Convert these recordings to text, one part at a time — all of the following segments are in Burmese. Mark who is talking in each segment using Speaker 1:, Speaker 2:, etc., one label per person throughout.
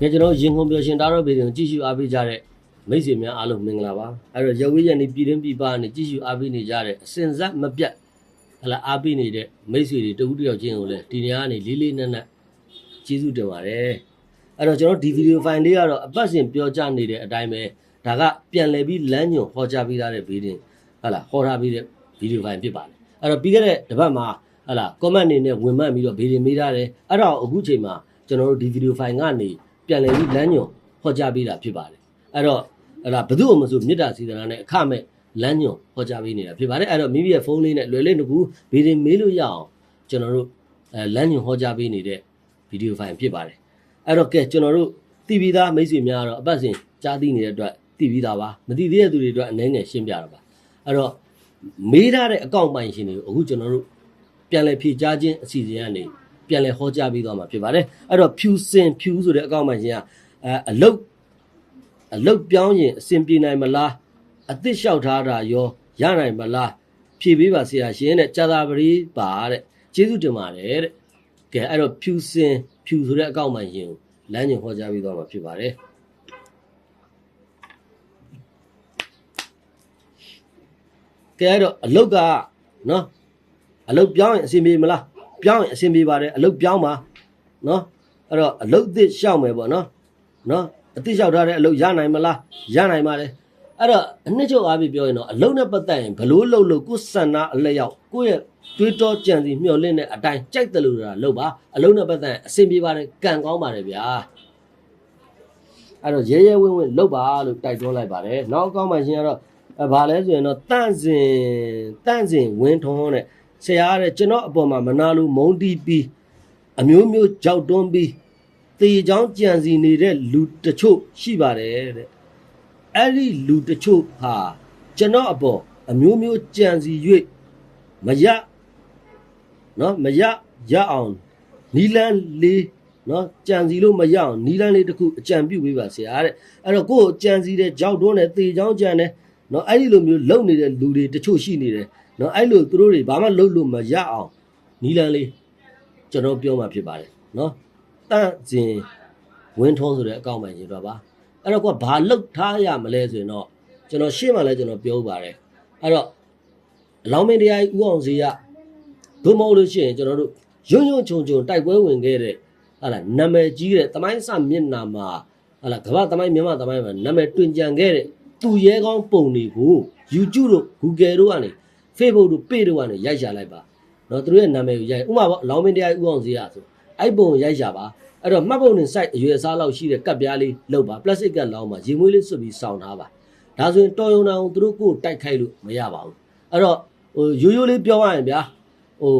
Speaker 1: ကဲကျွန်တော်ရင်ခုန်ပြောရှင်တားတော့ပြည်တွေကိုကြည့်ရှုအားပေးကြတဲ့မိတ်ဆွေများအားလုံးမင်္ဂလာပါအဲ့တော့ရဝေးရနေပြည်တွင်းပြည်ပကနေကြည့်ရှုအားပေးနေကြတဲ့အစင်ဆက်မပြတ်ဟလာအားပေးနေတဲ့မိတ်ဆွေတွေတဦးတစ်ယောက်ချင်းကိုလည်းဒီနေရာကနေလေးလေးနက်နက်ကျေးဇူးတင်ပါတယ်အဲ့တော့ကျွန်တော်ဒီဗီဒီယိုဖိုင်လေးကတော့အပတ်စဉ်ပြောကြနေတဲ့အတိုင်းပဲဒါကပြန်လည်ပြီးလမ်းညွန်ဟောကြားပေးထားတဲ့ဗီဒီယိုဟလာဟောထားပြီးတဲ့ဗီဒီယိုဖိုင်ဖြစ်ပါတယ်အဲ့တော့ပြီးခဲ့တဲ့တစ်ပတ်မှာဟလာ comment အနေနဲ့ဝင်မှတ်ပြီးတော့ဗီဒီယိုမေးထားတယ်အဲ့တော့အခုချိန်မှာကျွန်တော်တို့ဒီဗီဒီယိုဖိုင်ကနေ ပြန်လည်ပြီးလမ်းညွန်ဟောကြားပေးတာဖြစ်ပါတယ်အဲ့တော့အဲ့ဒါဘယ်သူမှမဆိုမေတ္တာစေတနာနဲ့အခမဲ့လမ်းညွန်ဟောကြားပေးနေတာဖြစ်ပါတယ်အဲ့တော့မိမိရဲ့ဖုန်းလေးနဲ့လွယ်လေးတစ်ခုဗီဒီယိုမေးလို့ရအောင်ကျွန်တော်တို့အဲလမ်းညွန်ဟောကြားပေးနေတဲ့ဗီဒီယိုဖိုင်ဖြစ်ပါတယ်အဲ့တော့ကဲကျွန်တော်တို့တည်ပြီးသားမိတ်ဆွေများကတော့အပတ်စဉ်ကြားသိနေတဲ့အတွက်တည်ပြီးသားပါမတည်သေးတဲ့သူတွေအတွက်အနေငယ်ရှင်းပြတာပါအဲ့တော့မေးထားတဲ့အကောင့်ပိုင်ရှင်တွေကိုအခုကျွန်တော်တို့ပြန်လည်ဖြည့်ကြားခြင်းအစီအစဉ်ကနေ ပြန်လဲဟောကြားပြီးသွားမှာဖြစ်ပါတယ်အဲ့တော့ဖြူစင်ဖြူဆိုတဲ့အကောင့်မှရှင်ကအဲအလုတ်အလုတ်ပြောင်းရင်အစဉ်ပြေနိုင်မလားအသစ်လျှောက်ထားတာရောရနိုင်မလားဖြည့်ပေးပါဆရာရှင်တဲ့ကြာသာပရိပါတဲ့ကျေးဇူးတင်ပါတယ်တဲ့ကဲအဲ့တော့ဖြူစင်ဖြူဆိုတဲ့အကောင့်မှရှင်ကိုလမ်းညွှန်ဟောကြားပြီးသွားမှာဖြစ်ပါတယ်ကဲအဲ့တော့အလုတ်ကနော်အလုတ်ပြောင်းရင်အစဉ်ပြေမလား ပြောင်းရင်အဆင်ပြေပါတယ်အလုတ်ပြောင်းပါနော်အဲ့တော့အလုတ်သစ်ရှောက်မယ်ပေါ့နော်နော်အသစ်ရှောက်ထားတဲ့အလုတ်ရနိုင်မလားရနိုင်ပါတယ်အဲ့တော့အနှစ်ချုပ်အားဖြင့်ပြောရင်တော့အလုတ်နဲ့ပတ်သက်ရင်ဘလို့လုံလို့ကိုယ်စန္ဒအလက်ရောက်ကိုယ့်ရဲ့တွေးတောကြံစီမျှော်လင့်တဲ့အတိုင်းကြိုက်တယ်လို့တာလုပ်ပါအလုတ်နဲ့ပတ်သက်ရင်အဆင်ပြေပါတယ်ကံကောင်းပါတယ်ဗျာအဲ့တော့ရဲရဲဝင်းဝင်းလုပ်ပါလို့တိုက်တွန်းလိုက်ပါတယ်နောက်အကောင်းမှရှင်ကတော့အဲဘာလဲဆိုရင်တော့တန့်စင်တန့်စင်ဝင်းထုံးတဲ့ ဆရာကတဲ့ကျွန်တော်အပေါ်မှာမနာလို့မုန်းတီးပြီးအမျိုးမျိုးကြောက်တွန်းပြီးတေချောင်းကြံစီနေတဲ့လူတချို့ရှိပါတယ်တဲ့အဲ့ဒီလူတချို့ဟာကျွန်တော်အပေါ်အမျိုးမျိုးကြံစီ၍မရနော်မရရအောင်နီလန်းလေးနော်ကြံစီလို့မရအောင်နီလန်းလေးတစ်ခုအကြံပြုပေးပါဆရာတဲ့အဲ့တော့ကိုယ့်ကိုကြံစီတဲ့ကြောက်တွန်းတဲ့တေချောင်းကြံတဲ့နော်အဲ့ဒီလိုမျိုးလုံနေတဲ့လူတွေတချို့ရှိနေတယ် နော်အဲ့လိုသူတို့တွေဘာမှလုပ်လို့မရအောင်နီလန်းလေးကျွန်တော်ပြောမှာဖြစ်ပါတယ်နော်တန့်စင်ဝင်းထုံးဆိုတဲ့အကောင့်မှန်ရှင်တော့ပါအဲ့တော့ကဘာလုပ်ထားရမလဲဆိုရင်တော့ကျွန်တော်ရှေ့မှာလည်းကျွန်တော်ပြောပါတယ်အဲ့တော့အလောင်းမင်းတရားကြီးဦးအောင်စီကဒုမဟုတ်လို့ရှိရင်ကျွန်တော်တို့ယွန်းယွန်းချုံချုံတိုက်ပွဲဝင်ခဲ့တဲ့ဟာလာနာမည်ကြီးတဲ့တမိုင်းစမျက်နာမှာဟာလာကမ္ဘာတမိုင်းမြန်မာတမိုင်းမှာနာမည်တွင်ကြံခဲ့တဲ့သူရဲကောင်းပုံတွေကို YouTube တို့ Google တို့ကနေ Facebook တို့ page တို့ကနေရိုက်ရှာလိုက်ပါနော်သူတို့ရဲ့နာမည်ကိုရိုက်ဥမာပေါ့လောင်းမင်းတရားဥအောင်ဈေးရဆိုအဲ့ပုံရိုက်ရှာပါအဲ့တော့မှတ်ပုံနဲ့ site အရွယ်အစားလောက်ရှိတဲ့ကပ်ပြားလေးလုပ်ပါ plastic ကပ်လောင်းမှာရေမွေးလေးစွပ်ပြီးစောင်းထားပါဒါဆိုရင်တော်ရုံတော်သူတို့ကိုတိုက်ခိုက်လို့မရပါဘူးအဲ့တော့ဟိုရိုးရိုးလေးပြောရရင်ဗျာဟို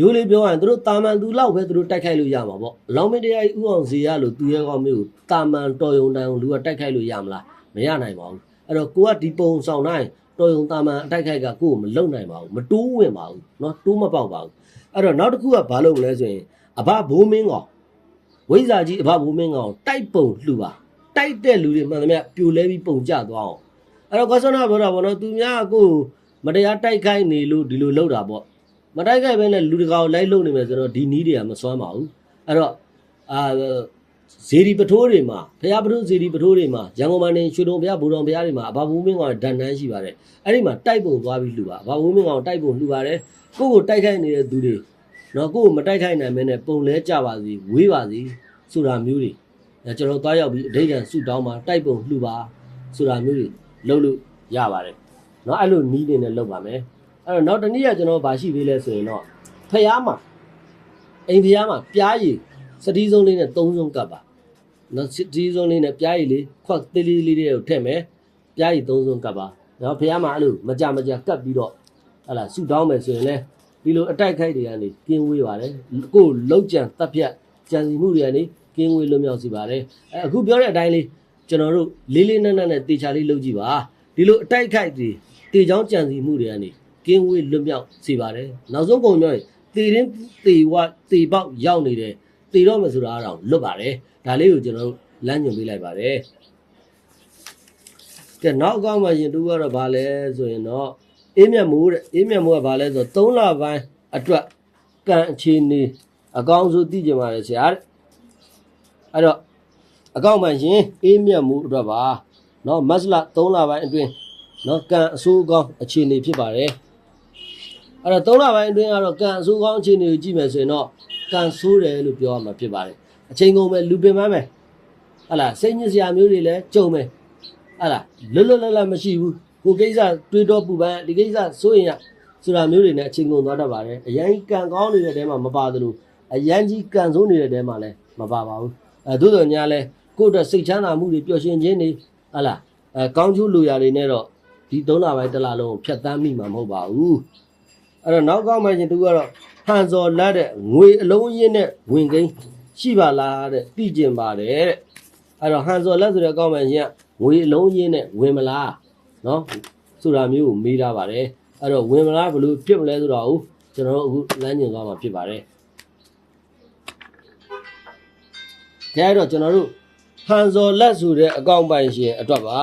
Speaker 1: ရိုးလေးပြောရရင်သူတို့တာမန်သူလောက်ပဲသူတို့တိုက်ခိုက်လို့ရမှာပေါ့လောင်းမင်းတရားဥအောင်ဈေးရလို့သူရဲကောင်းမျိုးကိုတာမန်တော်ရုံတော်လူကတိုက်ခိုက်လို့ရမလားမရနိုင်ပါဘူး အဲ့တော့ကိုကဒီပုံဆောင်တိုင်း တော်ယုံတာမန်အတိုက်ခိုက်ကကိုယ်ကိုမလုံနိုင်ပါဘူးမတိုးဝင်ပါဘူးเนาะတိုးမပေါက်ပါဘူးအဲ့တော့နောက်တစ်ခုကဘာလုပ်မလဲဆိုရင်အဘဘိုးမင်းကောင်ဝိဇ္ဇာကြီးအဘဘိုးမင်းကောင်တိုက်ပုံလှူပါတိုက်တဲ့လူတွေမှန်သမျှပြိုလဲပြီးပုံကြသွားအောင်အဲ့တော့ကောဆနာပြောတာဗောနော်သူများကိုယ်မတရားတိုက်ခိုက်နေလို့ဒီလိုလုပ်တာပေါ့မတိုက်ခိုက်ဘဲနဲ့လူတကာကိုလိုက်လုံနေမယ်ဆိုတော့ဒီနီးတွေကမစွမ်းပါဘူးအဲ့တော့အာ ဇေဒီပထိုးတွေမှာဖះပထိုးဇေဒီပထိုးတွေမှာရန်ကုန်မှာနေရွှေတုံဖះဘူတော်ဖះတွေမှာအဘဘိုးမင်းကောင်ဒန်တန်းရှိပါတယ်အဲ့ဒီမှာတိုက်ပုံသွားပြီးလှူပါဘာဝုန်းမင်းကောင်တိုက်ပုံလှူပါတယ်ကိုယ့်ကိုတိုက်ခိုက်နေတဲ့သူတွေနော်ကိုယ့်ကိုမတိုက်ခိုက်နိုင်မင်းနဲ့ပုံလဲကြပါစီဝေးပါစီဆိုတာမျိုးတွေအဲကျွန်တော်သွားရောက်ပြီးအဓိဋ္ဌာန်ဆုတောင်းပါတိုက်ပုံလှူပါဆိုတာမျိုးတွေလုပ်လို့ရပါတယ်နော်အဲ့လိုနီးနေနဲ့လုပ်ပါမယ်အဲ့တော့နောက်တစ်နည်းကကျွန်တော်ဗာရှိသေးလဲဆိုရင်တော့ဖျားမှာအိမ်ဖျားမှာပြားရည်စတီးစုံလေးနဲ့သုံးစုံကပ်ပါ နော်စတီးစုံလေးနဲ့ပြားရည်လေးခွက်သေးလေးလေးတွေကိုထည့်မယ်ပြားရည်သုံးစုံကပ်ပါနော်ဖះမှာအဲ့လိုမကြမကြကတ်ပြီးတော့ဟလာဆူတောင်းမယ်ဆိုရင်လည်းဒီလိုအတိုက်ခိုက်တွေကနေကင်းဝေးပါတယ်ကိုယ်လောက်ကြံတပ်ဖြတ်ကြံစီမှုတွေကနေကင်းဝေးလွတ်မြောက်စီပါတယ်အဲအခုပြောတဲ့အတိုင်းလေးကျွန်တော်တို့လေးလေးနက်နက်နဲ့တေချာလေးလုပ်ကြည့်ပါဒီလိုအတိုက်ခိုက်တွေတေချောင်းကြံစီမှုတွေကနေကင်းဝေးလွတ်မြောက်စီပါတယ်နောက်ဆုံးပုံပြောရင်တေရင်းတေဝတေပေါက်ရောက်နေတ သေတော့မယ်ဆိုတာအတော့လွတ်ပါတယ်ဒါလေးကိုကျွန်တော်လမ်းညွှန်ပေးလိုက်ပါတယ်ကဲနောက်ကောင်းမှရင်တူကတော့ဗာလဲဆိုရင်တော့အေးမြတ်မိုးတဲ့အေးမြတ်မိုးကဗာလဲဆိုတော့၃လပိုင်းအတွက်ကံအခြေအနေအကောင်းဆုံးသိကြပါလေဆရာတဲ့အဲ့တော့အကောင်းမှရင်အေးမြတ်မိုးအတွက်ပါနော်မတ်လ3လပိုင်းအတွင်းနော်ကံအဆိုးကောင်းအခြေအနေဖြစ်ပါတယ်အဲ့တော့3လပိုင်းအတွင်းကတော့ကံအဆိုးကောင်းအခြေအနေကိုကြည့်မယ်ဆိုရင်တော့ ကံဆိုးတယ်လို့ပြောရမှာဖြစ်ပါတယ်အချိန်ကုန်ပဲလူပင်ပန်းပဲဟလာစိတ်ညစ်စရာမျိုးတွေလည်းကြုံမယ်ဟလာလွတ်လွတ်လပ်လပ်မရှိဘူးကိုကိစ္စတွေးတော့ပူပန်းဒီကိစ္စစိုးရင်ရဆိုတာမျိုးတွေနဲ့အချိန်ကုန်သွားတတ်ပါတယ်အရင်ကံကောင်းနေတဲ့တဲမှာမပါသလိုအရန်ကြီးကံဆိုးနေတဲ့တဲမှာလည်းမပါပါဘူးအဲသို့တော်ညာလဲကိုယ့်အတွက်စိတ်ချမ်းသာမှုတွေပျော်ရွှင်ခြင်းတွေဟလာအဲကောင်းကျိုးလူရာတွေနဲ့တော့ဒီ3လပိုင်းတစ်လလုံးကိုဖြတ်သန်းမိမှာမဟုတ်ပါဘူး အဲ့တော့နောက်ကောင်းမှချင်းသူကတော့ဟန်စော်လက်တဲ့ငွေအလုံးရင်းနဲ့ဝင်ကိန်းရှိပါလားတဲ့သိကျင်ပါတယ်တဲ့အဲ့တော့ဟန်စော်လက်ဆိုတဲ့ကောင်းမှချင်းကငွေအလုံးရင်းနဲ့ဝင်မလားနော်ဆိုတာမျိုးကိုမေးထားပါတယ်အဲ့တော့ဝင်မလားဘယ်လိုဖြစ်မလဲဆိုတော့ကျွန်တော်တို့အခုလမ်းညွှန်သွားမှာဖြစ်ပါတယ်ဒါအဲ့တော့ကျွန်တော်တို့ဟန်ဇော်လက်ဆိုတဲ့အကောင့်ပိုင်ရှင်အတွက်ပါ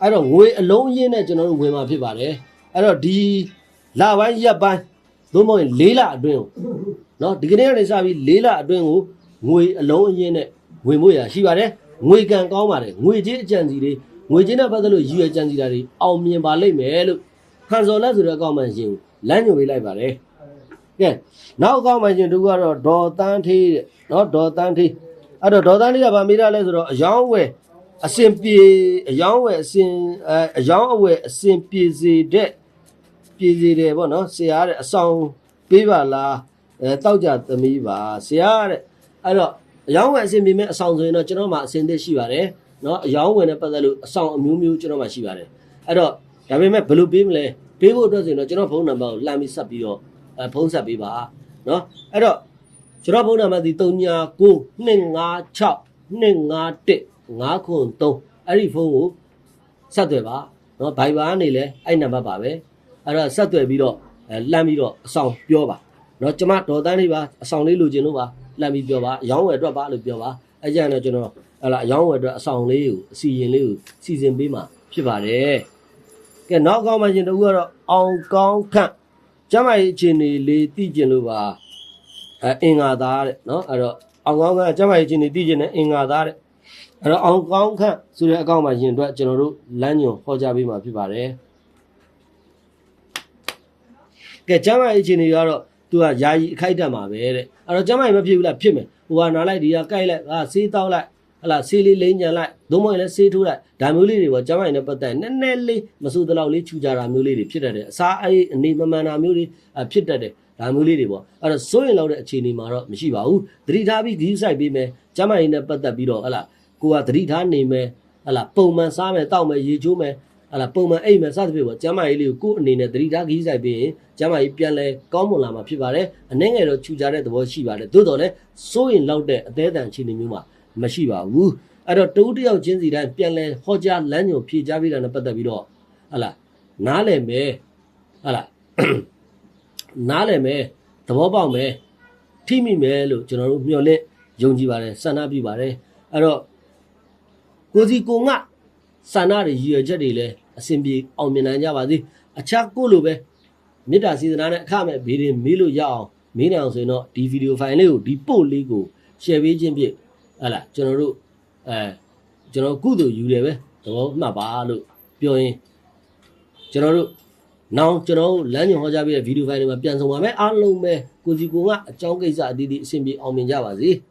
Speaker 1: အဲ့တော့ငွေအလုံးရင်းနဲ့ကျွန်တော်တို့ဝင်มาဖြစ်ပါတယ် အဲ့တော့ဒီလပိုင်းရက်ပိုင်းသို့မဟုတ်ရင်၄လအတွင်းကိုနော်ဒီကနေ့ကနေစပြီး၄လအတွင်းကိုငွေအလုံးအရင်းနဲ့ဝင်ဖို့ရရှိပါတယ်ငွေကံကောင်းပါတယ်ငွေကြေးအကြံစီတွေငွေကြေးနဲ့ပတ်သက်လို့ရည်ရွယ်ကြံစီတာတွေအောင်မြင်ပါလိမ့်မယ်လို့ခံစော်လက်ဆိုတဲ့အကောင့်မှန်ရှင်ကိုလမ်းညွှန်ပေးလိုက်ပါတယ်ကဲနောက်အကောင့်မှန်ရှင်တို့ကတော့ဒေါ်တန်းထေးတဲ့နော်ဒေါ်တန်းထေးအဲ့တော့ဒေါ်တန်းထေးကဗာမေးတာလဲဆိုတော့အယောင်းဝယ် အစင်ပြေအယောင်းဝယ်အစင်အယောင်းအဝယ်အစင်ပြေစေတဲ့ပြေစေတယ်ပေါ့နော်ဆရာတဲ့အဆောင်ပေးပါလားအဲတောက်ကြသမီးပါဆရာတဲ့အဲ့တော့အယောင်းဝယ်အစင်ပြေမဲ့အဆောင်ဆိုရင်တော့ကျွန်တော်မှအစင်သစ်ရှိပါတယ်နော်အယောင်းဝယ်နဲ့ပတ်သက်လို့အဆောင်အမျိုးမျိုးကျွန်တော်မှရှိပါတယ်အဲ့တော့ဒါပေမဲ့ဘယ်လိုပေးမလဲပေးဖို့အတွက်ဆိုရင်တော့ကျွန်တော်ဖုန်းနံပါတ်ကိုလှမ်းပြီးဆက်ပြီးတော့အဲဖုန်းဆက်ပေးပါနော်အဲ့တော့ကျွန်တော်ဖုန်းနံပါတ်ဒီ399256 251 903အဲ့ဒီဖုန်းကိုဆက်သွယ်ပါနော်ဘိုင်ဘာကနေလဲအဲ့နံပါတ်ပါပဲအဲ့တော့ဆက်သွယ်ပြီးတော့လှမ်းပြီးတော့အဆောင်ပြောပါနော်ကျမဒေါ်တန်းလေးပါအဆောင်လေးလိုချင်လို့ပါလှမ်းပြီးပြောပါရောင်းဝယ်အတွက်ပါလို့ပြောပါအဲ့ကြတော့ကျွန်တော်ဟလာရောင်းဝယ်အတွက်အဆောင်လေးကိုအစီရင်လေးကိုစီစဉ်ပေးမှာဖြစ်ပါတယ်ကဲနောက်ကောင်းမှရှင်တူကတော့အောင်ကောင်းခန့်ကျမရဲ့အခြေအနေလေးသိကျင်လို့ပါအင်္ဂါသားတဲ့နော်အဲ့တော့အောင်ကောင်းခန့်ကျမရဲ့အခြေအနေသိကျင်တဲ့အင်္ဂါသားတဲ့ အဲ့တော့အောင်ကောင်းခန့်ဆိုတဲ့အကောင့်မှာရင်အတွက်ကျွန်တော်တို့လမ်းညွန်ဟောကြားပေးမှာဖြစ်ပါတယ်ကဲကျမကြီးအခြေအနေကတော့သူကယာယီအခိုက်အတန့်မှာပဲတဲ့အဲ့တော့ကျမကြီးမဖြစ်ဘူးလားဖြစ်မယ်ဟိုကနားလိုက်ဒီကကိုက်လိုက်ဟာဆေးတောက်လိုက်ဟလာဆေးလေးလိမ့်ညံလိုက်သို့မဟုတ်ရင်လည်းဆေးထိုးလိုက်ဒါမျိုးလေးတွေပေါ့ကျမကြီးနဲ့ပတ်သက်နည်းနည်းလေးမဆိုးတလောက်လေးခြူကြတာမျိုးလေးတွေဖြစ်တတ်တယ်အစားအေးအနေမမှန်တာမျိုးတွေအဖြစ်တတ်တယ်ဒါမျိုးလေးတွေပေါ့အဲ့တော့စိုးရင်လောက်တဲ့အခြေအနေမှာတော့မရှိပါဘူးသတိထားပြီးဂီးဆိုင်ပေးမယ်ကျမကြီးနဲ့ပတ်သက်ပြီးတော့ဟလာ ကိုကသတိထားနေမယ်ဟလာပုံမှန်စားမယ်တောက်မယ်ရေချိုးမယ်ဟလာပုံမှန်အိပ်မယ်စသဖြင့်ပေါ့ကျမကြီးလေးကိုကိုယ့်အနေနဲ့သတိထားဂီးဆိုင်ပေးရင်ကျမကြီးပြန်လဲကောင်းမွန်လာမှာဖြစ်ပါတယ်အနည်းငယ်တော့ခြူကြတဲ့သဘောရှိပါတယ်သို့တော်လည်းစိုးရင်လောက်တဲ့အသေးအတန်အခြေအနေမျိုးမှာမရှိပါဘူးအဲ့တော့တူတယောက်ချင်းစီတိုင်းပြန်လဲဟောကြားလမ်းညွန်ဖြေကြားပေးတာနဲ့ပတ်သက်ပြီးတော့ဟလာနားလည်မယ်ဟလာနားလည်မယ်သဘောပေါက်မယ်ထိမိမယ်လို့ကျွန်တော်တို့မျှော်လင့်ယုံကြည်ပါတယ်ဆန္ဒပြုပါတယ်အဲ့တော့ ကိုစီကိုငါဆန္ဒတွေရည်ရွယ်ချက်တွေလည်းအစဉ်ပြေအောင်မြင်နိုင်ကြပါစေအခြားကိုလိုပဲမေတ္တာစေတနာနဲ့အခမဲ့ဘေးရင်မေးလို့ရအောင်မေးနိုင်အောင်ဆိုရင်တော့ဒီဗီဒီယိုဖိုင်လေးကိုဒီပို့လေးကို share ပေးခြင်းဖြင့်ဟလာကျွန်တော်တို့အဲကျွန်တော်ကုသိုလ်ယူတယ်ပဲသဘောမှတ်ပါလို့ပြောရင်ကျွန်တော်တို့နောက်ကျွန်တော်တို့လမ်းညွှန်ဟောကြားပေးတဲ့ဗီဒီယိုဖိုင်တွေမှာပြန်ဆောင်ပါမယ်အားလုံးပဲကိုစီကိုကအကြောင်းကိစ္စအသီးသီးအဆင်ပြေအောင်မြင်ကြပါစေ။